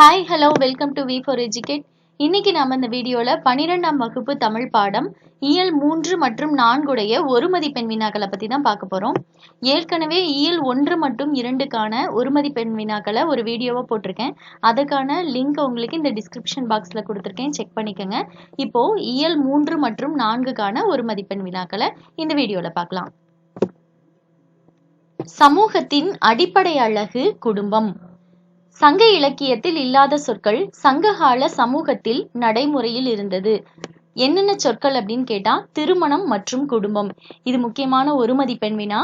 Hi hello welcome to we for educate இன்னைக்கு நாம் இந்த வீடியோவில் பன்னிரெண்டாம் வகுப்பு தமிழ் பாடம் இயல் மூன்று மற்றும் நான்குடைய ஒரு மதிப்பெண் வினாக்களை பற்றி தான் பார்க்க போகிறோம் ஏற்கனவே இயல் ஒன்று மற்றும் இரண்டுக்கான ஒரு மதிப்பெண் வினாக்களை ஒரு வீடியோவாக போட்டிருக்கேன். அதுக்கான லிங்க் உங்களுக்கு இந்த டிஸ்கிரிப்ஷன் பாக்ஸில் கொடுத்துருக்கேன். செக் பண்ணிக்கோங்க. இப்போது இயல் மூன்று மற்றும் நான்குக்கான ஒரு மதிப்பெண் வினாக்களை இந்த வீடியோவில் பார்க்கலாம். சமூகத்தின் அடிப்படை அழகு குடும்பம். சங்க இலக்கியத்தில் இல்லாத சொற்கள் சங்ககால சமூகத்தில் நடைமுறையில் இருந்தது. என்னென்ன சொற்கள் அப்படின்னு கேட்டா திருமணம் மற்றும் குடும்பம். இது முக்கியமான ஒரு மதிப்பெண் வினா.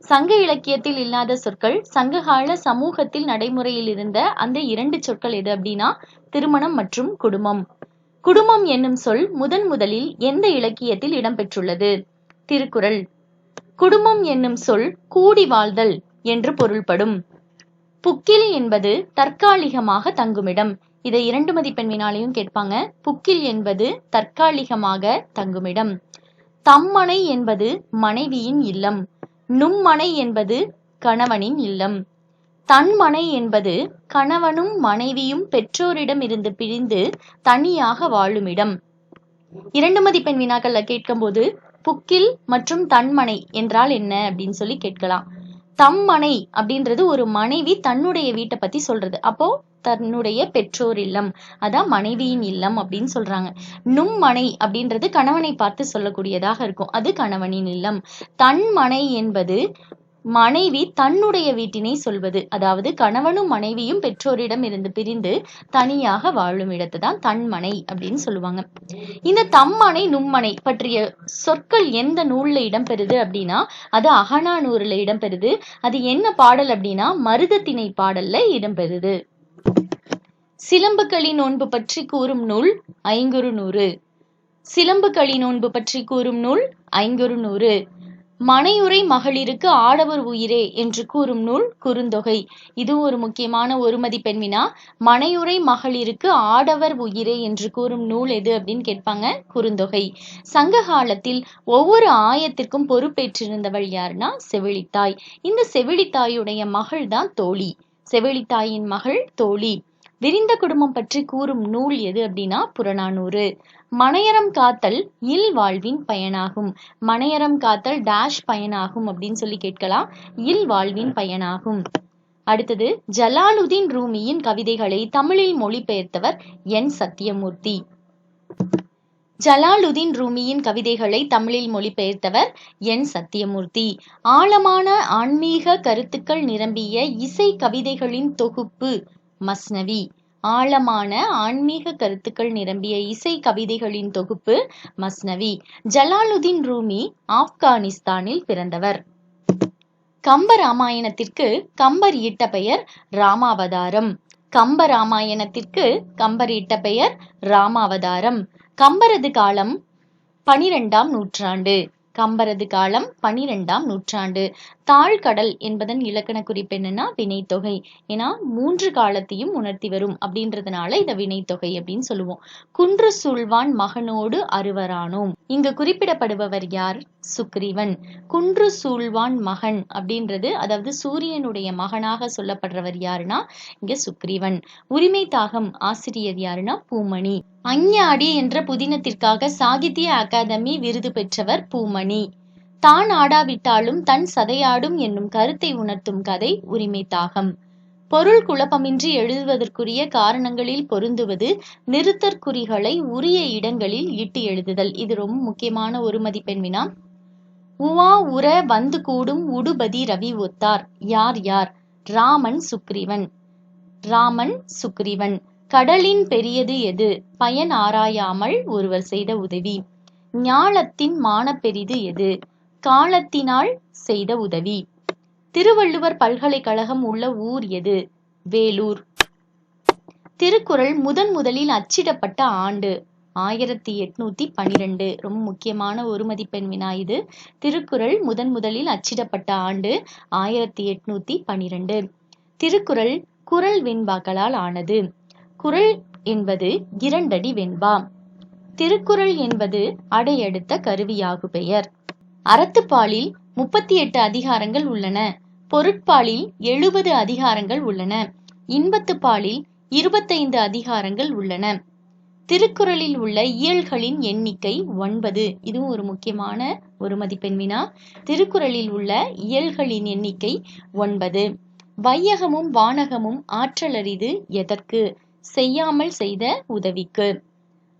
சங்க இலக்கியத்தில் இல்லாத சொற்கள் சங்ககால சமூகத்தில் நடைமுறையில் இருந்த அந்த இரண்டு சொற்கள் எது அப்படின்னா திருமணம் மற்றும் குடும்பம். குடும்பம் என்னும் சொல் முதன் முதலில் எந்த இலக்கியத்தில் இடம்பெற்றுள்ளது? திருக்குறள். குடும்பம் என்னும் சொல் கூடி வாழ்தல் என்று பொருள்படும். புக்கில் என்பது தற்காலிகமாக தங்குமிடம். இதை இரண்டு மதிப்பெண் வினாலையும் கேட்பாங்க. புக்கில் என்பது தற்காலிகமாக தங்குமிடம். தம்மனை என்பது மனைவியின் இல்லம். நும்மனை என்பது கணவனின் இல்லம். தன்மனை என்பது கணவனும் மனைவியும் பெற்றோரிடம் இருந்து பிரிந்து தனியாக வாழுமிடம். இரண்டு மதிப்பெண் வினாக்கள்ல கேட்கும்போது புக்கில் மற்றும் தன்மனை என்றால் என்ன அப்படின்னு சொல்லி கேட்கலாம். தம் மனை அப்படின்றது ஒரு மனைவி தன்னுடைய வீட்டை பத்தி சொல்றது. அப்போ தன்னுடைய பெற்றோர் இல்லம் அதான் மனைவியின் இல்லம் அப்படின்னு சொல்றாங்க. நும் மனை அப்படின்றது கணவனை பார்த்து சொல்லக்கூடியதாக இருக்கும். அது கணவனின் இல்லம். தன் மனை என்பது மனைவி தன்னுடைய வீட்டினை சொல்வது. அதாவது கணவனும் மனைவியும் பெற்றோரிடம் இருந்து பிரிந்து தனியாக வாழும் இடத்தை தான் தன்மனை அப்படின்னு சொல்லுவாங்க. இந்த தம்மனை நும்மனை பற்றிய சொற்கள் எந்த நூல்ல இடம்பெறுது அப்படின்னா அது அகனானூர்ல இடம்பெறுது. அது என்ன பாடல் அப்படின்னா மருதத்திணை பாடல்ல இடம்பெறுது. சிலம்புகளி நோன்பு பற்றி கூறும் நூல் ஐங்குறு நூறு சிலம்புகளி நோன்பு பற்றி கூறும் நூல் ஐங்குறு நூறு மனையுறை மகளிருக்கு ஆடவர் உயிரே என்று கூறும் நூல் குறுந்தொகை. இது ஒரு முக்கியமான ஒருமதி பெண்வினா மனையுரை மனையுறை மகளிருக்கு ஆடவர் உயிரே என்று கூறும் நூல் எது அப்படின்னு கேட்பாங்க குறுந்தொகை. சங்க காலத்தில் ஒவ்வொரு ஆயத்திற்கும் பொறுப்பேற்றிருந்தவள் யாருன்னா செவிலித்தாய். இந்த செவிலித்தாயுடைய மகள் தான் தோழி. செவிலித்தாயின் மகள் தோழி. விரிந்த குடும்பம் பற்றி கூறும் நூல் எது அப்படின்னா புறநானூறு. மனையறம் காத்தல் இல் வாழ்வின் பயனாகும். மனையறம் காத்தல் டேஷ் பயனாகும் அப்படின்னு சொல்லி கேட்கலாம். இல் வாழ்வின் பயனாகும். அடுத்தது ஜலாலுதீன் ரூமியின் கவிதைகளை தமிழில் மொழிபெயர்த்தவர் என் சத்தியமூர்த்தி. ஜலாலுதீன் ரூமியின் கவிதைகளை தமிழில் மொழிபெயர்த்தவர் என் சத்தியமூர்த்தி. ஆழமான ஆன்மீக கருத்துக்கள் நிரம்பிய இசை கவிதைகளின் தொகுப்பு. மஸ்னவி. ஆழமான ஆன்மீக கருத்துக்கள் நிரம்பிய இசை கவிதைகளின் தொகுப்பு மஸ்னவி. ஜலாலுதீன் ரூமி ஆப்கானிஸ்தானில் பிறந்தவர். கம்ப ராமாயணத்திற்கு கம்பர் இட்ட பெயர் ராமாவதாரம். கம்ப ராமாயணத்திற்கு கம்பர் இட்ட பெயர் ராமாவதாரம். கம்பரது காலம் பனிரெண்டாம் நூற்றாண்டு. கம்பரது காலம் பனிரெண்டாம் நூற்றாண்டு. தாழ்கடல் என்பதன் இலக்கண குறிப்பு என்னன்னா வினைத்தொகை. ஏன்னா மூன்று காலத்தையும் உணர்த்தி வரும் அப்படின்றதுனால இந்த வினைத்தொகை அப்படின்னு சொல்லுவோம். குன்று சூழ்வான் மகனோடு அறுவரானோம் இங்கு குறிப்பிடப்படுபவர் யார்? சுக்ரீவன். குன்று சூழ்வான் மகன் அப்படின்றது அதாவது சூரியனுடைய மகனாக சொல்லப்படுறவர் யாருன்னா இங்க சுக்ரீவன். உரிமை தாகம் ஆசிரியர் யாருன்னா பூமணி. அஞ்ஞாடி என்ற புதினத்திற்காக சாகித்ய அகாதமி விருது பெற்றவர் பூமணி. தான் ஆடாவிட்டாலும் தன் சதையாடும் என்னும் கருத்தை உணர்த்தும் கதை உரிமை தாகம். பொருள் குழப்பமின்றி எழுதுவதற்குரிய காரணங்களில் பொருந்துவது நிறுத்தற்குறிகளை உரிய இடங்களில் இட்டு எழுதுதல். இது ரொம்ப முக்கியமான ஒரு மதிப்பெண் வினா. உவா உர வந்து கூடும் உடுபதி ரவி ஒத்தார். யார் யார்? ராமன் சுக்ரீவன். ராமன் சுக்ரீவன். கடலின் பெரியது எது? பயன் ஆராயாமல் ஒருவர் செய்த உதவி. ஞாலத்தின் மான பெரிது எது? காலத்தினால் செய்த உதவி. திருவள்ளுவர் பல்கலைக்கழகம் உள்ள ஊர் எது? வேலூர். திருக்குறள் முதன் முதலில் அச்சிடப்பட்ட ஆண்டு. ஆயிரத்தி எட்நூத்தி பனிரெண்டு. ரொம்ப முக்கியமான ஒரு மதிப்பெண் வினா இது. திருக்குறள் முதன் முதலில் அச்சிடப்பட்ட ஆண்டு ஆயிரத்தி எட்நூத்தி பனிரெண்டு. திருக்குறள் குரல் வெண்பாக்களால் ஆனது. குரல் என்பது இரண்டடி வெண்பாம். திருக்குறள் என்பது அடையெடுத்த கருவியாகு பெயர். அறத்துப்பாலில் முப்பத்தி எட்டு அதிகாரங்கள் உள்ளன. பொருட்பாலில் எழுபது அதிகாரங்கள் உள்ளன. இன்பத்துப்பாலில் இருபத்தைந்து அதிகாரங்கள் உள்ளன. திருக்குறளில் உள்ள இயல்களின் எண்ணிக்கை ஒன்பது. இதுவும் ஒரு முக்கியமான ஒரு மதிப்பெண் வினா. திருக்குறளில் உள்ள இயல்களின் எண்ணிக்கை ஒன்பது. வையகமும் வானகமும் ஆற்றலரிது எதற்கு? செய்யாமல் செய்த உதவிக்கு.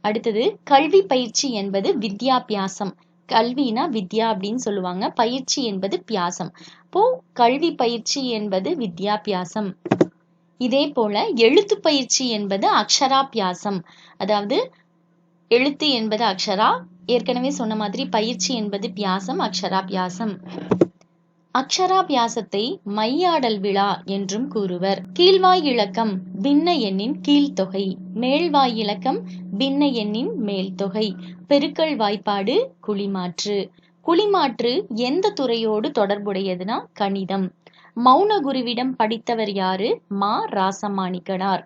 அடுத்தது கல்வி பயிற்சி என்பது வித்யாபியாசம். கல்வினா வித்யா அப்படின்னு சொல்லுவாங்க. பயிற்சி என்பது பியாசம். இப்போ கல்வி பயிற்சி என்பது வித்யாபியாசம். இதே போல எழுத்து பயிற்சி என்பது அக்ஷராபியாசம். அதாவது எழுத்து என்பது அக்ஷரா. ஏற்கனவே சொன்ன மாதிரி பயிற்சி என்பது பியாசம் அக்ஷராபியாசம். அக்ஷராபியாசத்தை மையாடல் விழா என்றும் கூறுவர். கீழ்வாய் இலக்கம் பின்ன எண்ணின் கீழ்த்தொகை மேல்வாய் இலக்கம் பின்ன எண்ணின் மேல்தொகை பெருக்கல் வாய்ப்பாடு குளிமாற்று குளிமாற்று எந்த துறையோடு தொடர்புடையதுனா கணிதம். மௌன குருவிடம் படித்தவர் யாரு? மா ராசமாணிக்கனார்.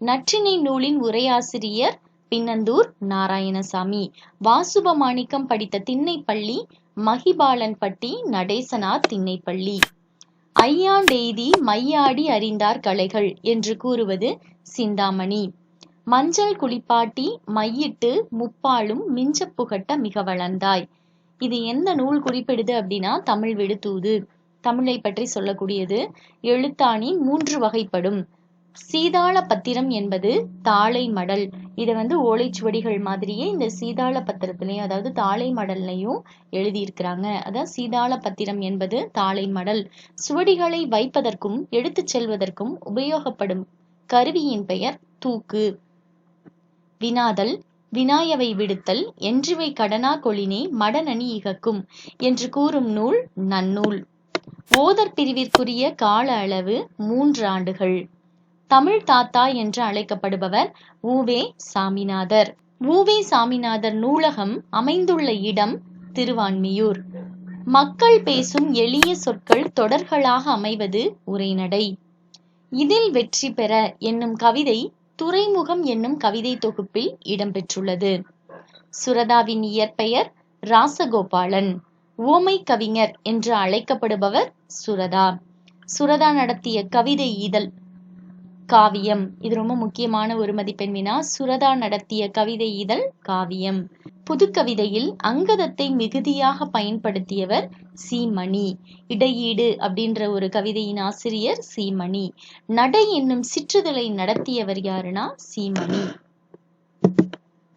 நற்றினை நூலின் உரையாசிரியர் பின்னந்தூர் நாராயணசாமி. வாசுபமாணிக்கம் படித்த திண்ணைப்பள்ளி மகிபாலன்பட்டி நடேசனார் திண்ணைப்பள்ளி. ஐயாண்டெய்தி மையாடி அறிந்தார் கலைகள் என்று கூறுவது சிந்தாமணி. மஞ்சள் குளிப்பாட்டி மையிட்டு முப்பாலும் மிஞ்ச புகட்ட மிக வளர்ந்தாய். இது எந்த நூல் குறிப்பிடுது அப்படின்னா தமிழ் விடுதூது தமிழை பற்றி சொல்லக்கூடியது எழுத்தாணி மூன்று வகைப்படும். சீதாள பத்திரம் என்பது தாளை மடல் இதை வந்து ஓலைச்சுவடிகள் மாதிரியே இந்த சீதாள பத்திரத்திலையும் அதாவது தாளை மடல்லையும் எழுதியிருக்கிறாங்க. அதான் சீதாள பத்திரம் என்பது தாளை மடல் சுவடிகளை வைப்பதற்கும் எடுத்துச் செல்வதற்கும் உபயோகப்படும் கருவியின் பெயர் தூக்கு. வினாதல் வினாயவை விடுத்தல் என்றிவை கடனா கொளினே மடனணி இகக்கும் என்று கூறும் நூல் நன்னூல். ஓதற் பிரிவிற்குரிய கால அளவு மூன்று ஆண்டுகள் தமிழ் தாத்தா என்று அழைக்கப்படுபவர் உவே சாமிநாதர். உவே சாமிநாதர் நூலகம் அமைந்துள்ள இடம் திருவான்மியூர். மக்கள் பேசும் எளிய சொற்கள் தொடர்களாக அமைவது உரைநடை. இதில் வெற்றி பெற என்னும் கவிதை துறைமுகம் என்னும் கவிதை தொகுப்பில் இடம்பெற்றுள்ளது சுரதாவின் இயற்பெயர் ராசகோபாலன். ஓமை கவிஞர் என்று அழைக்கப்படுபவர் சுரதா. சுரதா நடத்திய கவிதை இதழ் காவியம். இது ரொம்ப முக்கியமான ஒரு மதிப்பெண் வினா சுரதா நடத்திய கவிதை இதழ் காவியம். புதுக்கவிதையில் அங்கதத்தை மிகுதியாக பயன்படுத்தியவர் சீமணி இடையீடு அப்படின்ற ஒரு கவிதையின் ஆசிரியர் சீமணி நடை என்னும் சிற்றுதலை நடத்தியவர் யாருன்னா சீமணி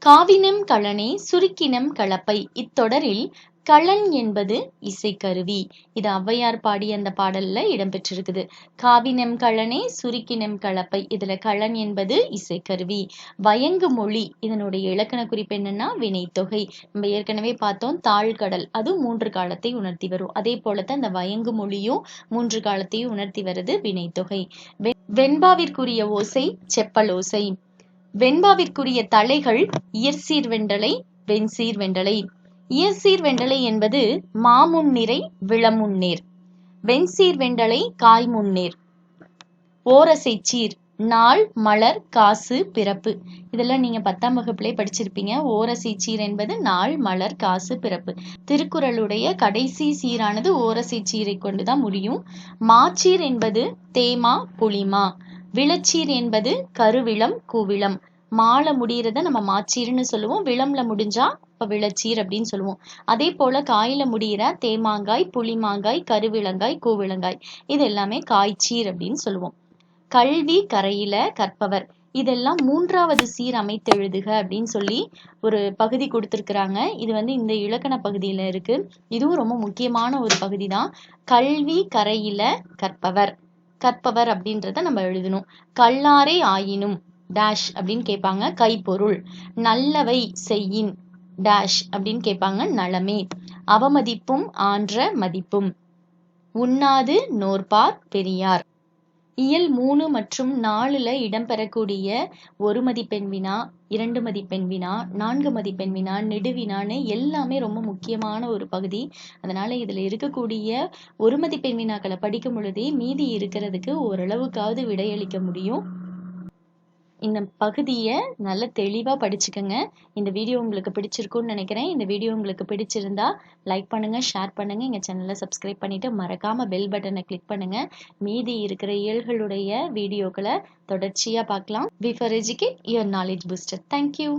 காவினம் களனே சுருக்கினம் கலப்பை. இத்தொடரில் களன் என்பது இசைக்கருவி. இது ஔவையார் பாடிய அந்த பாடல்ல இடம்பெற்றிருக்குது. காவினம் களனே சுருக்கினம் கலப்பை. இதுல களன் என்பது இசைக்கருவி. வயங்கு மொழி. இதனுடைய இலக்கண குறிப்பு என்னன்னா வினைத்தொகை. நம்ம ஏற்கனவே பார்த்தோம் தாழ்கடல். அது மூன்று காலத்தை உணர்த்தி வரும். அதே போலத்தான் அந்த வயங்கு மொழியும் மூன்று காலத்தையும் உணர்த்தி வருது வினைத்தொகை. வெண்பாவிற்குரிய ஓசை செப்பல் ஓசை. வெண்பாவிற்குரிய தலைகள் இயற்சீர் வெண்டலை வெண்சீர் வெண்டலை. இயற்சீர் வெண்டலை என்பது மாமுன்னிறை விளமுன்னீர் வெண்சீர் வெண்டலை காய் முன்னேர் ஓரசை சீர் நாள் மலர் காசு பிறப்பு. இதெல்லாம் நீங்க பத்தாம் வகுப்புலேயே படிச்சிருப்பீங்க. ஓரசை சீர் என்பது நாள் மலர் காசு பிறப்பு. திருக்குறளுடைய கடைசி சீரானது ஓரசை சீரை கொண்டுதான் முடியும். மாச்சீர் என்பது தேமா புளிமா. விளச்சீர் என்பது கருவிளம் கூவிளம். மாலை முடிகிறத நம்ம மாச்சீர்னு சொல்லுவோம். விளம்ல முடிஞ்சா இப்ப விளச்சீர் அப்படின்னு சொல்லுவோம். அதே போல காயில முடியிற தேமாங்காய் புளிமாங்காய் கருவிளங்காய் கூவிளங்காய் இது எல்லாமே காய்ச்சீர் அப்படின்னு சொல்லுவோம். கல்வி கரையில கற்பவர். இதெல்லாம் மூன்றாவது சீர் அமைத்தெழுதுக அப்படின்னு சொல்லி ஒரு பகுதி கொடுத்துருக்குறாங்க. இது வந்து இந்த இலக்கண பகுதியில இருக்கு. இதுவும் ரொம்ப முக்கியமான ஒரு பகுதி தான் கல்வி கரையில கற்பவர். கற்பவர் அப்படின்றத நம்ம எழுதணும். கல்லாரை ஆயினும் டேஷ் அப்படின்னு கேட்பாங்க. கைப்பொருள். நல்லவை செய்யின். டேஷ் அப்படின்னு கேட்பாங்க நலமே. அவமதிப்பும் ஆன்ற மதிப்பும். உண்ணாது நோர்பார் பெரியார். இயல் மூணு மற்றும் நாலுல இடம்பெறக்கூடிய ஒரு மதிப்பெண் வினா இரண்டு மதிப்பெண் வினா நான்கு மதிப்பெண் வினா நெடுவினான்னு எல்லாமே ரொம்ப முக்கியமான ஒரு பகுதி. அதனால இதுல இருக்கக்கூடிய ஒரு மதிப்பெண் வினாக்களை படிக்கும் பொழுதே மீதி இருக்கிறதுக்கு ஓரளவுக்காவது விடையளிக்க முடியும். இந்த பகுதியை நல்லா தெளிவாக படிச்சுக்கோங்க. இந்த வீடியோ உங்களுக்கு பிடிச்சிருக்குன்னு நினைக்கிறேன். இந்த வீடியோ உங்களுக்கு பிடிச்சிருந்தா லைக் பண்ணுங்கள் ஷேர் பண்ணுங்கள் எங்கள் சேனலை சப்ஸ்கிரைப் பண்ணிவிட்டு மறக்காமல் பெல் பட்டனை கிளிக் பண்ணுங்கள் மீதி இருக்கிற இயல்களுடைய வீடியோக்களை தொடர்ச்சியாக பார்க்கலாம். Before educate your knowledge booster thank you